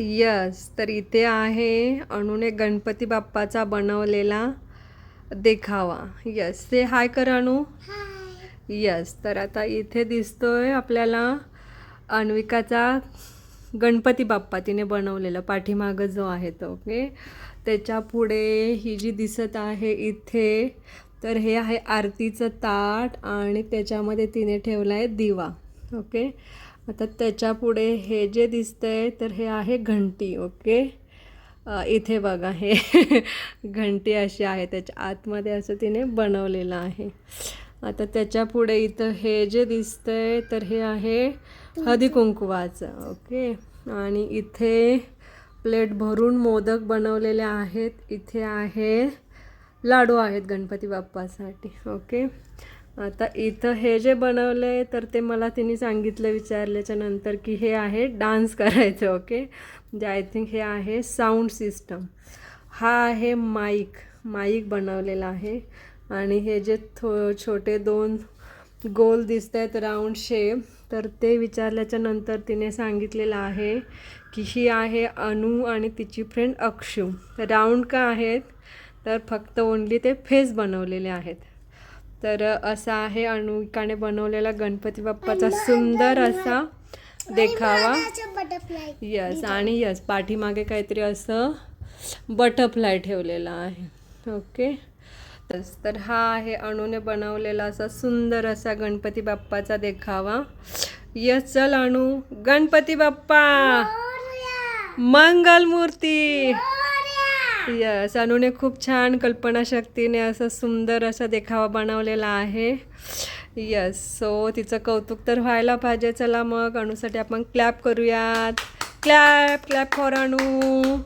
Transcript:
Yes तर इथे आहे अणूने गणपती बाप्पाचा बनवलेला देखावा. यस ते हाय कर अणू. यस तर आता इथे दिसतोय आपल्याला अन्विकाचा गणपती बाप्पा तिने बनवलेला पाठीमागं जो आहे तो ओके त्याच्या पुढे ही जी दिसत आहे इथे तर हे आहे आरतीचं ताट आणि त्याच्यामध्ये तिने ठेवला आहे दिवा ओके आता त्याच्यापुढे हे जे दिसतं आहे तर हे आहे घंटी ओके? इथे बघा हे घंटी अशी आहे त्याच्या आतमध्ये असं तिने बनवलेलं आहे. आता त्याच्यापुढे इथं हे जे दिसतं आहे तर हे आहे हळदी कुंकवाचं ओके? आणि इथे प्लेट भरून मोदक बनवलेले आहेत. इथे आहे लाडू आहेत गणपती बाप्पासाठी ओके? आता इथं हे जे बनवलं आहे तर ते मला तिने सांगितलं विचारल्याच्या नंतर की हे आहे डान्स करायचं ओके? म्हणजे आय थिंक हे आहे साऊंड सिस्टम. हा आहे माईक माईक बनवलेला आहे. आणि हे जे थो छोटे दोन गोल दिसत आहेत राऊंड शेप तर ते विचारल्याच्या नंतर तिने सांगितलेलं आहे की ही आहे अनु आणि तिची फ्रेंड अक्षू. राऊंड का आहेत? तर फक्त ओनली ते फेस बनवलेले आहेत. तर असा आहे अनुकाने बनवलेला गणपती बाप्पाचा सुंदर असा देखावा. यस आणि यस पाठीमागे काहीतरी असं बटरफ्लाय ठेवलेला आहे. ओके तस तर हा आहे अणूने बनवलेला असा सुंदर असा गणपती बाप्पाचा देखावा. यस चल अणू गणपती बाप्पा! मंगल मूर्ती यस अनुने खूप छान कल्पनाशक्तीने असं सुंदर असा देखावा बनवलेला आहे. यस सो तिचं कौतुक तर व्हायला पाहिजे. चला मग अणूसाठी आपण क्लॅप करूयात. क्लॅप क्लॅप फॉर अणू